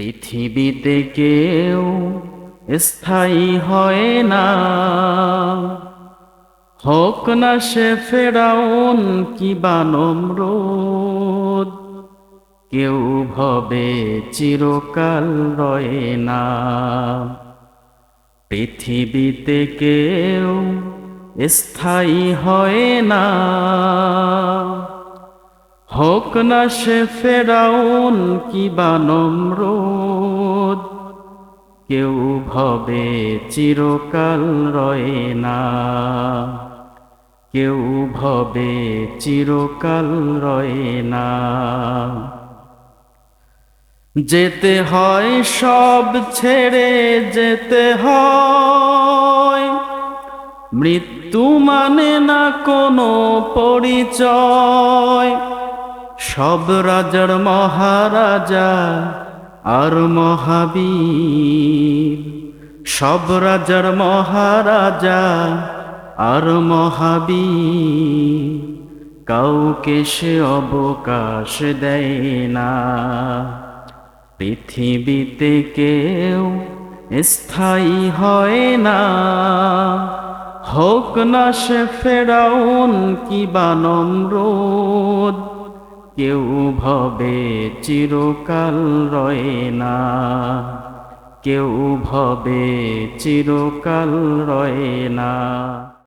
পৃথিবীতে কেউ স্থায়ী হয় না। হোক না সে ফেরাউন কি বানমরুদ কেউ ভবে চিরকাল রয়ে না। পৃথিবীতে কেউ স্থায়ী হয় না। হোক না সে ফেরাউন কি বা বানমরুদ কেউ ভবে চিরকাল রয়ে না। কেউ ভবে চিরকাল রয়ে না। যেতে হয় সব ছেড়ে যেতে হয়, মৃত্যু মানে না কোনো পরিচয়। সব রাজার মহারাজা আর মহাবীর। সব রাজার মহারাজা আর মহাবীর। কাউকে সে অবকাশ দেয় না। পৃথিবীতে কেউ স্থায়ী হয় না। হোক না সে ফেরাউন কি বানমরুদ কেউ ভবে চিরকাল রয়ে না। কেউ ভবে চিরকাল রয়ে না।